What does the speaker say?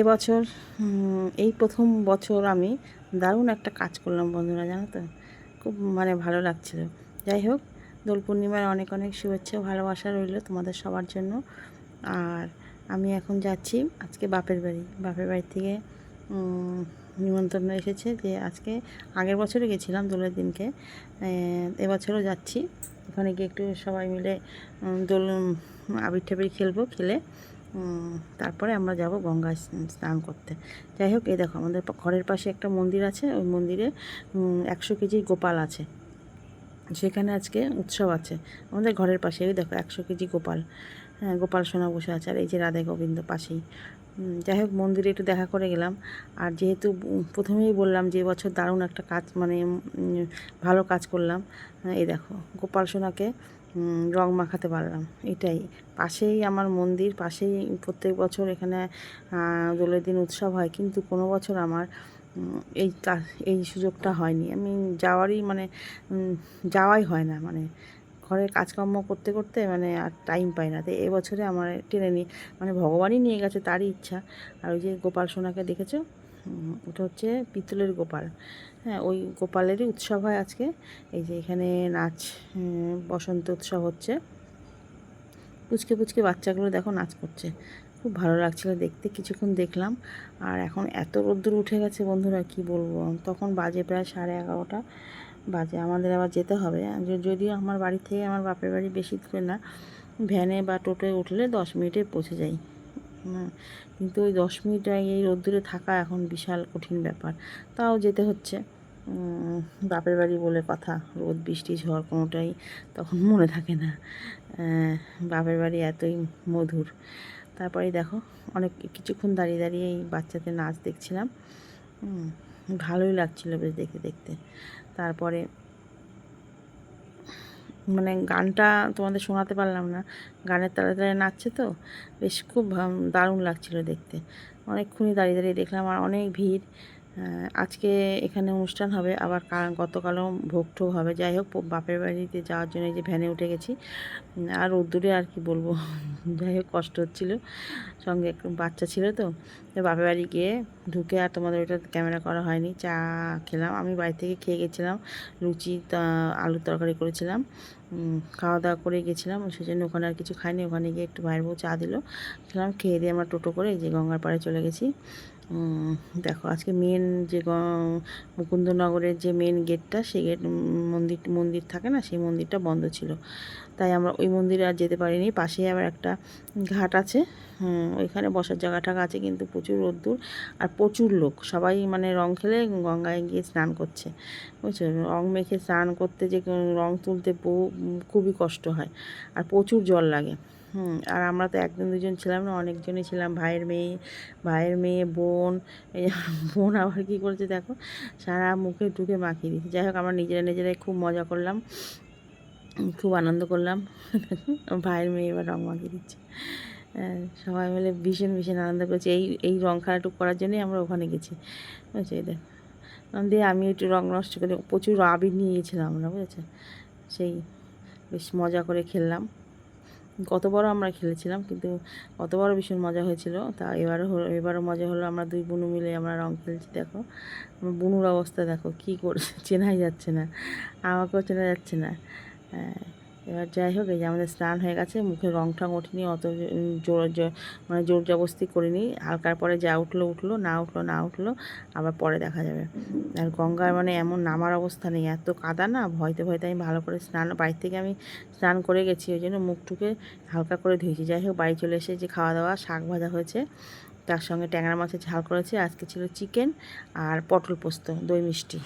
এবছর এই প্রথম বছর আমি দারুণ একটা কাজ করলাম বন্ধুরা, জানো তো? খুব মানে ভালো লাগছিল। যাই হোক, দোল পূর্ণিমার অনেক অনেক শুভেচ্ছা ভালোবাসা রইল তোমাদের সবার জন্য। আর আমি এখন যাচ্ছি আজকে বাপের বাড়ি। বাপের বাড়ি থেকে নিমন্ত্রণ এসেছে যে আজকে আগের বছরও গেছিলাম দোলের দিনকে। এবছরও যাচ্ছি। ওখানে গিয়ে একটু সবাই মিলে দোল আবির খেলব, খেলে তারপরে আমরা যাব গঙ্গায় স্নান করতে। যাই হোক এই দেখো আমাদের ঘরের পাশে একটা মন্দির আছে ওই মন্দিরে একশো কেজি গোপাল আছে। সেখানে আজকে উৎসব আছে। আমাদের ঘরের পাশে ওই দেখো একশো কেজি গোপাল। হ্যাঁ গোপাল সোনা বসে আছে আর এই যে রাধে গোবিন্দ পাশেই। যাই হোক মন্দিরে একটু দেখা করে গেলাম। আর যেহেতু প্রথমেই বললাম যে এবছর দারুণ একটা কাজ মানে ভালো কাজ করলাম। হ্যাঁ, এই দেখো গোপাল সোনাকে রং মাখাতে পারলাম, এটাই। পাশেই আমার মন্দির, পাশেই প্রত্যেক বছর এখানে দোলের দিন উৎসব হয়, কিন্তু কোনো বছর আমার এই এই সুযোগটা হয়নি। আমি যাওয়ারই মানে যাওয়াই হয় না মানে ঘরের কাজকর্ম করতে করতে মানে আর টাইম পাই না। তো এবছরে আমার টেনে নিয়ে মানে ভগবানই নিয়ে গেছে তারই ইচ্ছা। আর ওই যে গোপাল সোনাকে দেখেছ? ওটা হচ্ছে পিতলের গোপাল। হ্যাঁ ওই গোপালেরই উৎসব হয় আজকে। এই যে এখানে নাচ বসন্ত উৎসব হচ্ছে। পুচকে পুচকে বাচ্চাগুলো দেখো নাচ করছে। খুব ভালো লাগছিল দেখতে, কিছুক্ষণ দেখলাম। আর এখন এত রোদ্দুর উঠে গেছে বন্ধুরা, কি বলব? তখন বাজে প্রায় সাড়ে এগারোটা। বাজে, আমাদের আবার যেতে হবে। যদিও আমার বাড়ি থেকে আমার বাপের বাড়ি বেশি দূরে না, ভ্যানে বা টোটোয় উঠলে দশ মিনিটে পৌঁছে যাই। হুম, কিন্তু ওই দশ মিনিট এই রোদ্দুরে থাকা এখন বিশাল কঠিন ব্যাপার। তাও যেতে হচ্ছে। বাপের বাড়ি বলে কথা রোদ বৃষ্টি ঝড় কোনোটাই তখন মনে থাকে না। বাপের বাড়ি এতই মধুর। তারপরে দেখো অনেক কিছুক্ষণ দাঁড়িয়ে দাঁড়িয়ে এই বাচ্চাদের নাচ দেখছিলাম। ভালোই লাগছিল বেশ দেখতে দেখতে। তারপরে মানে গানটা তোমাদের শোনাতে পারলাম না। গানের তালে তালে নাচছে তো। বেশ খুব দারুণ লাগছিল দেখতে। অনেকক্ষণই দাঁড়িয়ে দাঁড়িয়ে দেখলাম আর অনেক ভিড়। আজকে এখানে অনুষ্ঠান হবে, আবার গতকালও ভোগ ঠোগ হবে। যাই হোক, বাপের বাড়িতে যাওয়ার জন্য এই যে ভ্যানে উঠে গেছি। আর রোদ্দুরে আর কি বলব? যাই হোক, কষ্ট হচ্ছিল। সঙ্গে একটু বাচ্চা ছিল তো। বাপে বাপের বাড়ি গিয়ে ঢুকে আর তোমাদের ওইটা ক্যামেরা করা হয়নি, চা খেলাম। আমি বাড়ি থেকে খেয়ে গেছিলাম, লুচি আলুর তরকারি করেছিলাম। খাওয়া দাওয়া করে গেছিলাম সেই জন্য ওখানে আর কিছু খাইনি। ওখানে গিয়ে একটু ভাইয়ের বউ চা দিল। খেলাম, খেয়ে দিয়ে আমরা টোটো করে যে গঙ্গার পাড়ে চলে গেছি। দেখো, আজকে মেন যে মুকুন্দনগরের যে মেন গেটটা সেই গেট মন্দির মন্দির থাকে না, সেই মন্দিরটা বন্ধ ছিল। তাই আমরা ওই মন্দিরে আর যেতে পারিনি। পাশেই আবার একটা ঘাট আছে। ওইখানে বসার জায়গা টাকা আছে কিন্তু প্রচুর রোদ্দুর আর প্রচুর লোক। সবাই মানে রং খেলে গঙ্গায় গিয়ে স্নান করছে, বুঝছ? রং মেখে স্নান করতে যে রং তুলতে খুবই কষ্ট হয় আর প্রচুর জল লাগে। হুম, আর আমরা তো একজন দুজন ছিলাম না, অনেকজনই ছিলাম, ভাইয়ের মেয়ে ভাইয়ের মেয়ে, বোন বোন আবার কী করেছে দেখো? সারা মুখে টুকে মাখিয়ে দিয়েছে। যাই হোক, আমরা নিজেরা নিজেরাই খুব মজা করলাম, খুব আনন্দ করলাম। ভাইয়ের মেয়ে এবার রং মাখিয়ে দিচ্ছে। সবাই মিলে ভীষণ ভীষণ আনন্দ করেছি। এই এই রং খেলাটুকু করার জন্যই আমরা ওখানে গেছি। বুঝেছ দেখ দিয়ে আমি একটু রং নষ্ট করে প্রচুর আবির নিয়ে গেছিলাম আমরা বুঝেছ? সেই বেশ মজা করে খেললাম। কত গতবারও আমরা খেলেছিলাম কিন্তু গতবারও ভীষণ মজা হয়েছিল। তা এবারও হলো এবারও মজা হলো আমরা দুই বোনু মিলে আমরা রং খেলছি দেখো। আমার বুনুর অবস্থা দেখো কী করছে চেনাই যাচ্ছে না। আমাকেও চেনা যাচ্ছে না। হ্যাঁ, এবার যাই হোক, এই যে আমাদের স্নান হয়ে গেছে, মুখে রং টং ওঠেনি, অত জোর মানে জোর জবস্তি করিনি। হালকার পরে যা উঠল উঠল, না উঠল না উঠল, আবার পরে দেখা যাবে। আর গঙ্গার মানে এমন নামার অবস্থা নেই, এত কাদা না, ভয়তে ভয়তে আমি ভালো করে স্নান বাড়ি থেকে আমি স্নান করে গেছি, ওই জন্য মুখটুকে হালকা করে ধুয়েছি। যাই হোক, বাড়ি চলে এসে যে খাওয়া দাওয়া, শাক ভাজা হয়েছে, তার সঙ্গে ট্যাংরা মাছের ঝাল করেছে, আজকে ছিল চিকেন আর পটল পোস্ত, দই মিষ্টি।